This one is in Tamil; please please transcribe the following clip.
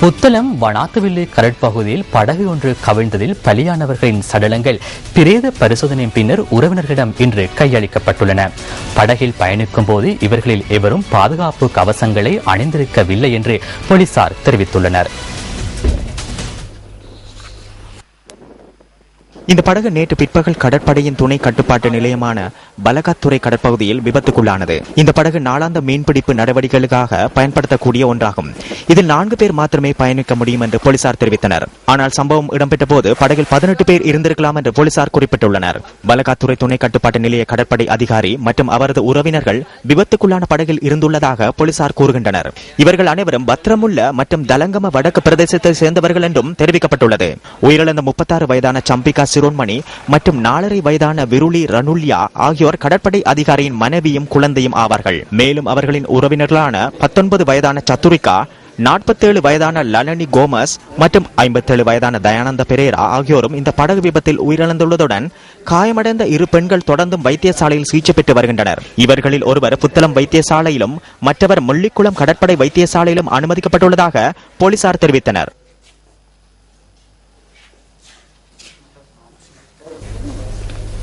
புத்தளம் வனாத்துவில்லி கரட்பகுதியில் படகு ஒன்று கவிழ்ந்ததில் பலியானவர்களின் சடலங்கள் பிரேத பரிசோதனையின் பின்னர் உறவினர்களிடம் இன்று கையளிக்கப்பட்டுள்ளன. படகில் பயணிக்கும் போது இவர்களில் எவரும் பாதுகாப்பு கவசங்களை அணிந்திருக்கவில்லை என்று போலீசார் தெரிவித்துள்ளனர். இந்த படகு நேற்று பிற்பகல் கடற்படையின் துணை கட்டுப்பாட்டு நிலையமான பலகாத்துறை கடற்பகுதியில் விபத்துக்குள்ளானது. இந்த படகு நாளாந்த மீன்பிடிப்பு நடவடிக்கைகளுக்காக பயன்படுத்தக்கூடிய ஒன்றாகும். இதில் நான்கு பேர் மாத்திரமே பயணிக்க முடியும் என்று போலீசார் தெரிவித்தனர். ஆனால் சம்பவம் இடம்பெற்ற போது படகில் பதினெட்டு பேர் இருந்திருக்கலாம் என்று போலீசார் குறிப்பிட்டுள்ளனர். பலகாத்துறை துணை கட்டுப்பாட்டு நிலைய கடற்படை அதிகாரி மற்றும் அவரது உறவினர்கள் விபத்துக்குள்ளான படகில் இருந்துள்ளதாக போலீசார் கூறுகின்றனர். இவர்கள் அனைவரும் பத்திரமுள்ள மற்றும் தலங்கம வடக்கு பிரதேசத்தை சேர்ந்தவர்கள் என்றும் தெரிவிக்கப்பட்டுள்ளது. உயிரிழந்த முப்பத்தாறு வயதான சம்பிக் சிரோன்மணி மற்றும் நாலரை வயதான விருளி ரனுல்யா ஆகியோர் கடற்படை அதிகாரியின் மனைவியும் குழந்தையும் ஆவார்கள். மேலும் அவர்களின் உறவினர்களான பத்தொன்பது வயதான சத்துரிகா நாற்பத்தேழு வயதான லலனி கோமஸ் மற்றும் ஐம்பத்தேழு வயதான தயானந்த பெரேரா ஆகியோரும் இந்த படகு விபத்தில் உயிரிழந்துள்ளதுடன் காயமடைந்த இரு பெண்கள் தொடர்ந்தும் வைத்தியசாலையில் சிகிச்சை பெற்று வருகின்றனர். இவர்களில் ஒருவர் புத்தளம் வைத்தியசாலையிலும் மற்றவர் முள்ளிக்குளம் கடற்படை வைத்தியசாலையிலும் அனுமதிக்கப்பட்டுள்ளதாக போலீசார் தெரிவித்தனர்.